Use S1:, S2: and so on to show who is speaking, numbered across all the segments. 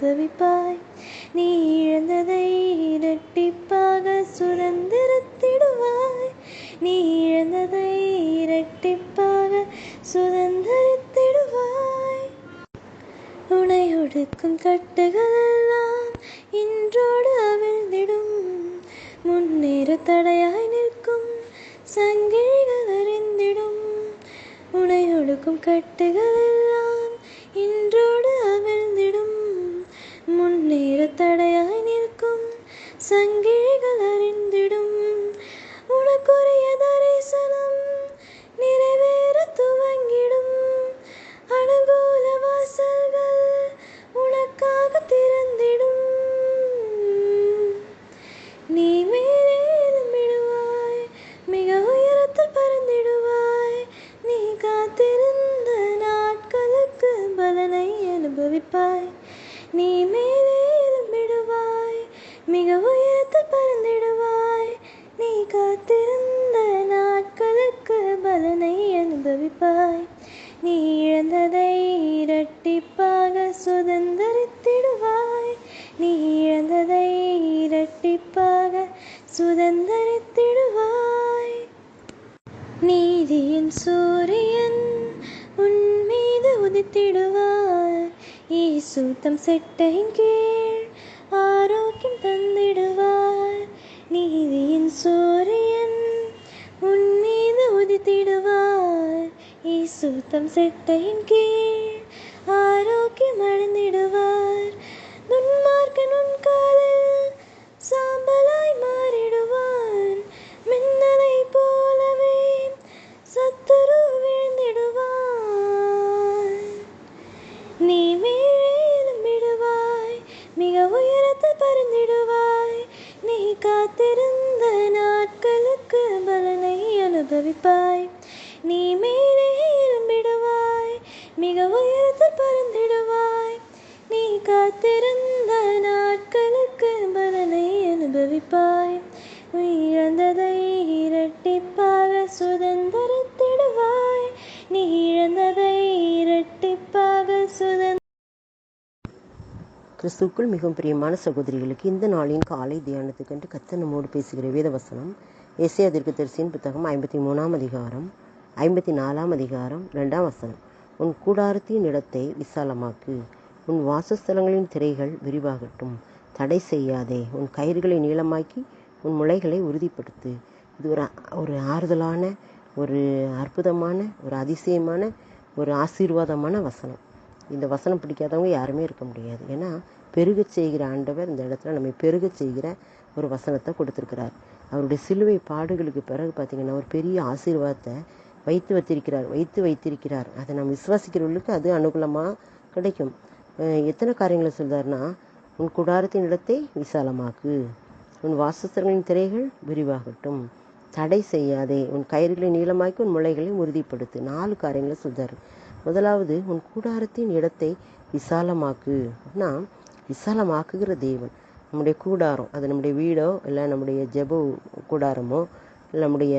S1: அனுபவிப்பாய். நீ இழந்ததை இரட்டிப்பாக சுதந்திரத்திடுவாய். நீ இழந்ததை இரட்டிப்பாக சுதந்திரத்திடுவாய். உனை ஒடுக்கும் கட்டுகள் சங்கிலிகள் அறிந்திடும். உனக்குரிய தரிசனம் சுதந்திரித்திடுவாய் நீதியின் சூரியன் உன் மீது உதித்திடுவார் ஈசூத்தம் செட்டையின் கீழ் ஆரோக்கியம் தந்திடுவார். நீதியின் சூரியன் உன் மீது உதித்திடுவார் ஈசூத்தம் செட்டையின் கீழ் ஆரோக்கியம் அடைந்திடுவார். நீ இழந்ததை இரட்டிப்பாக சுதந்திர
S2: கிறிஸ்துக்குள் மிகவும் பிரியமான சகோதரிகளுக்கு இந்த நாளின் காலை தியானத்துக்கென்று கத்த நம்மோடு பேசுகிற வேத வசனம் ஏசியா தீர்க்கதரிசியின் புத்தகம் ஐம்பத்தி மூணாம் அதிகாரம் ஐம்பத்தி நாலாம் அதிகாரம் ரெண்டாம் வசனம். உன் கூடாரத்தின் இடத்தை விசாலமாக்கு. உன் வாசஸ்தலங்களின் திரைகள் விரிவாகட்டும். தடை செய்யாதே. உன் கயிறுகளை நீளமாக்கி உன் முளைகளை உறுதிப்படுத்து. இது ஒரு ஒரு ஆறுதலான ஒரு அற்புதமான ஒரு அதிசயமான ஒரு ஆசீர்வாதமான வசனம். இந்த வசனம் பிடிக்காதவங்க யாருமே இருக்க முடியாது. ஏன்னா பெருகச் செய்கிற ஆண்டவர் இந்த இடத்துல நம்மை பெருகச் செய்கிற ஒரு வசனத்தை கொடுத்துருக்கிறார். அவருடைய சிலுவை பாடுகளுக்கு பிறகு பார்த்திங்கன்னா ஒரு பெரிய ஆசீர்வாதத்தை வைத்து வைத்திருக்கிறார் வைத்து வைத்திருக்கிறார். அதை நம்ம விசுவாசிக்கிறவர்களுக்கு அது அனுகூலமாக கிடைக்கும். எத்தனை காரியங்களை சொல்கிறார்னா உன் குடாரத்தின் இடத்தை விசாலமாக்கு. உன் வாசஸ்தலங்களின் திரைகள் விரிவாகட்டும். தடை செய்யாதே. உன் கயிறுகளை நீளமாக்கி உன் முளைகளை உறுதிப்படுத்து. நாலு காரியங்களை சொல்றாரு. முதலாவது உன் கூடாரத்தின் இடத்தை விசாலமாக்கு. அப்படின்னா விசாலமாக்குகிற தேவன். நம்முடைய கூடாரம் அது நம்முடைய வீடோ இல்லை நம்முடைய ஜெப கூடாரமோ இல்லை நம்முடைய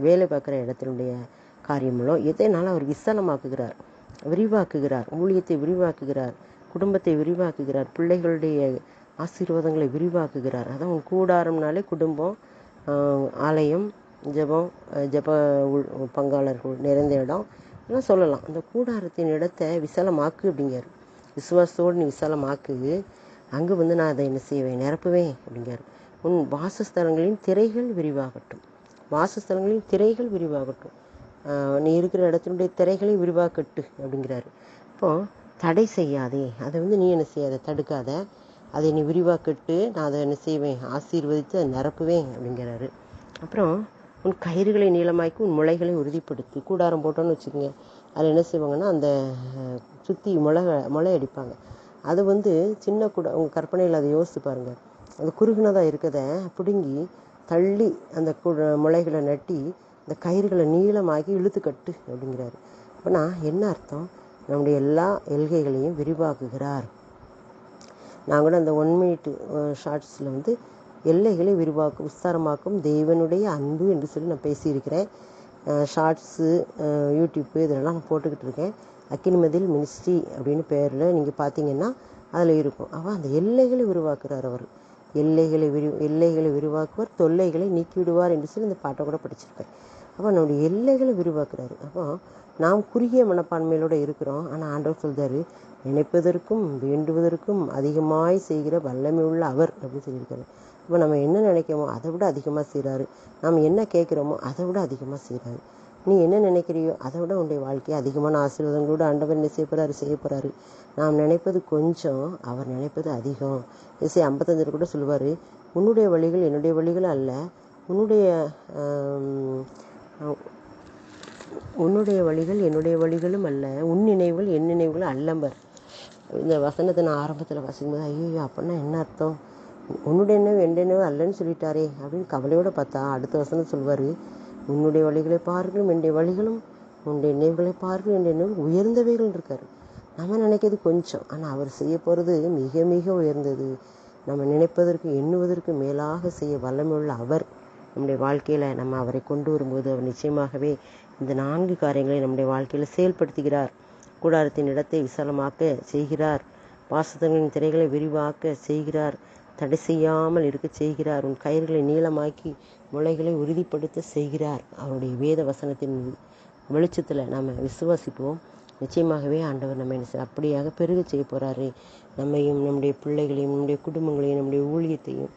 S2: வேலை பார்க்குற இடத்தினுடைய காரியங்களோ எதைனாலும் அவர் விசாலமாக்குகிறார்? விரிவாக்குகிறார். ஊழியத்தை விரிவாக்குகிறார். குடும்பத்தை விரிவாக்குகிறார். பிள்ளைகளுடைய ஆசீர்வாதங்களை விரிவாக்குகிறார். அதான் உன் கூடாரம்னாலே குடும்பம் ஆலயம் ஜெபம் ஜெப உள்- பங்காளர்கள் நிறைந்த இடம். எல்லாம் சொல்லலாம். அந்த கூடாரத்தின் இடத்தை விசாலமாக்கு அப்படிங்காரு விசுவாசத்தோடு நீ விசாலமாக்கு. அங்கே வந்து நான் அதை என்ன செய்வேன்? நிரப்புவேன் அப்படிங்கிறார். உன் வாசஸ்தலங்களின் திரைகள் விரிவாகட்டும். வாசஸ்தலங்களின் திரைகள் விரிவாகட்டும். நீ இருக்கிற இடத்தினுடைய திரைகளை விரிவாக்கட்டு அப்படிங்கிறாரு. இப்போ தடை செய்யாதே. அதை வந்து நீ என்ன செய்யாத? தடுக்காத. அதை நீ விரிவாக்கிட்டு நான் அதை என்ன செய்வேன்? ஆசீர்வதித்து அதை நிரப்புவேன் அப்படிங்கிறாரு. அப்புறம் உன் கயிறுகளை நீளமாக்கி உன் முளைகளை உறுதிப்படுத்து கூடாரம் போட்டோன்னு வச்சுக்கோங்க. அதில் என்ன செய்வாங்கன்னா அந்த சுற்றி முளை முளை அடிப்பாங்க. அது வந்து சின்ன கூட உங்கள் கற்பனையில் அதை யோசித்து பாருங்கள் அது குறுகுனதாக இருக்கத பிடுங்கி தள்ளி அந்த முளைகளை நட்டி இந்த கயிறுகளை நீளமாக்கி இழுத்து கட்டு அப்படிங்கிறாரு. அப்போனா என்ன அர்த்தம்? நம்முடைய எல்லா எல்கைகளையும் விரிவாக்குகிறார். நான் கூட அந்த ஒன் மினிட் ஷார்ட்ஸில் வந்து எல்லைகளை விரிவாக்கும் விஸ்தாரமாக்கும் தேவனுடைய அன்பு என்று சொல்லி நான் பேசியிருக்கிறேன். ஷார்ட்ஸு யூடியூப்பு இதெல்லாம் நான் போட்டுக்கிட்டு இருக்கேன். அக்கினிமதில் மினிஸ்ட்ரி அப்படின்னு பேரில் நீங்கள் பார்த்தீங்கன்னா அதில் இருக்கும். அவள் அந்த எல்லைகளை விரிவாக்குறார் அவர். எல்லைகளை விரி எல்லைகளை விரிவாக்குவார் தொல்லைகளை நீக்கிவிடுவார் என்று சொல்லி இந்த பாட்டை கூட படிச்சிருக்கேன் அப்போ நம்முடைய எல்லைகளை விரிவாக்குறாரு. அப்போ நாம் குறுகிய மனப்பான்மையிலோட இருக்கிறோம். ஆனால் ஆண்டவர் சொல்கிறாரு நினைப்பதற்கும் வேண்டுவதற்கும் அதிகமாய் செய்கிற வல்லமை உள்ள அவர் அப்படின்னு சொல்லியிருக்காரு. இப்போ நம்ம என்ன நினைக்கிறோமோ அதை விட அதிகமாக செய்கிறாரு நாம் என்ன கேட்குறோமோ அதை விட அதிகமாக செய்கிறாரு நீ என்ன நினைக்கிறியோ அதை விட உன்னுடைய வாழ்க்கையை அதிகமான ஆசீர்வாதங்களோட ஆண்டவர் என்ன செய்ய செய்யப்படுறாரு செய்ய நாம் நினைப்பது கொஞ்சம் அவர் நினைப்பது அதிகம். இசை ஐம்பத்தஞ்சில் கூட சொல்லுவார் உன்னுடைய வழிகள் என்னுடைய வழிகள் அல்ல. உன்னுடைய உன்னுடைய வழிகள் என்னுடைய வழிகளும் அல்ல. உன் நினைவுகள் என் நினைவுகள் அல்லம்பர். இந்த வசனத்தை நான் ஆரம்பத்தில் வாசிக்கும்போது ஐயோ அப்படின்னா என்ன அர்த்தம்? உன்னுடைய நினைவு என் அல்லன்னு சொல்லிட்டாரே அப்படின்னு கவலையோடு பார்த்தா அடுத்த வசனம் சொல்வார் உன்னுடைய வழிகளை பாருங்களும் என்னுடைய வழிகளும் உன்னுடைய நினைவுகளை பாருங்கள் என்னுடைய நினைவு உயர்ந்தவைகள் இருக்கார். நம்ம நினைக்கிறது கொஞ்சம் ஆனால் அவர் செய்ய போகிறது மிக மிக உயர்ந்தது. நம்ம நினைப்பதற்கு எண்ணுவதற்கு மேலாக செய்ய வல்லமையுள்ள அவர் நம்முடைய வாழ்க்கையில் நம்ம அவரை கொண்டு வரும்போது அவர் நிச்சயமாகவே இந்த நான்கு காரியங்களை நம்முடைய வாழ்க்கையில் செயல்படுத்துகிறார். கூடாரத்தின் இடத்தை விசாலமாக்க செய்கிறார். வாசத்தங்களின் திரைகளை விரிவாக்க செய்கிறார். தடை செய்யாமல் இருக்க செய்கிறார். உன் கயிறுகளை நீளமாக்கி முளைகளை உறுதிப்படுத்த செய்கிறார். அவருடைய வேத வசனத்தின் வெளிச்சத்தில் நாம் விசுவாசிப்போம். நிச்சயமாகவே ஆண்டவர் நம்ம என்ன செய்ய- அப்படியாக பெருக செய்ய போகிறாரு நம்மையும் நம்முடைய பிள்ளைகளையும் நம்முடைய குடும்பங்களையும் நம்முடைய ஊழியத்தையும்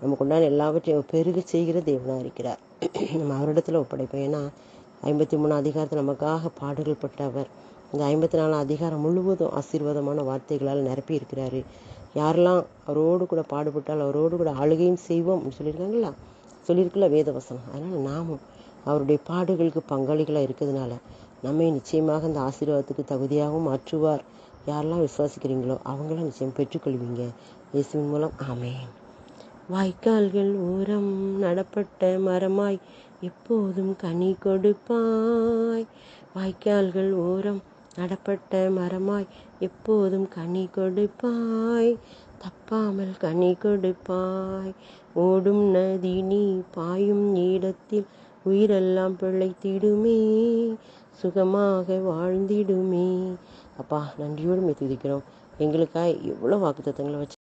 S2: நமக்கு உண்டான எல்லாவற்றையும் பெருக செய்கிற தேவனாக இருக்கிறார். நம்ம அவரிடத்துல ஒப்படைப்போம். ஏன்னா ஐம்பத்தி மூணு அதிகாரத்தில் நமக்காக பாடுகள் பட்டவர். இந்த ஐம்பத்தி நாலு அதிகாரம் முழுவதும் ஆசீர்வாதமான வார்த்தைகளால் நிரப்பி இருக்கிறாரு யாரெல்லாம் அவரோடு கூட பாடுபட்டால் அவரோடு கூட ஆளுகையும் செய்வோம் அப்படின்னு சொல்லியிருக்காங்களா சொல்லியிருக்கல வேதவசனம். அதனால் நாமும் அவருடைய பாடுகளுக்கு பங்காளிகளாக இருக்கிறதுனால நம்மை நிச்சயமாக அந்த ஆசீர்வாதத்துக்கு தகுதியாகவும் மாற்றுவார். யாரெல்லாம் விசுவாசிக்கிறீங்களோ அவங்களாம் நிச்சயம் பெற்றுக்கொள்வீங்க. இயேசுவின் மூலம். ஆமென். வாய்க்கால்கள் ஓரம் நடப்பட்ட மரமாய் எப்போதும் கனி கொடுப்பாய். வாய்க்கால்கள் ஓரம் நடப்பட்ட மரமாய் எப்போதும் கனி கொடுப்பாய். தப்பாமல் கனி கொடுப்பாய். ஓடும் நதி நீ பாயும் இடத்தில் உயிரெல்லாம் பிழைத்திடுமே. சுகமாக வாழ்ந்திடுமே. அப்பா நன்றியோடு மெய் துதிக்கிறோம். எங்களுக்காய் எவ்வளோ வாக்குத்தத்தங்களை வச்சு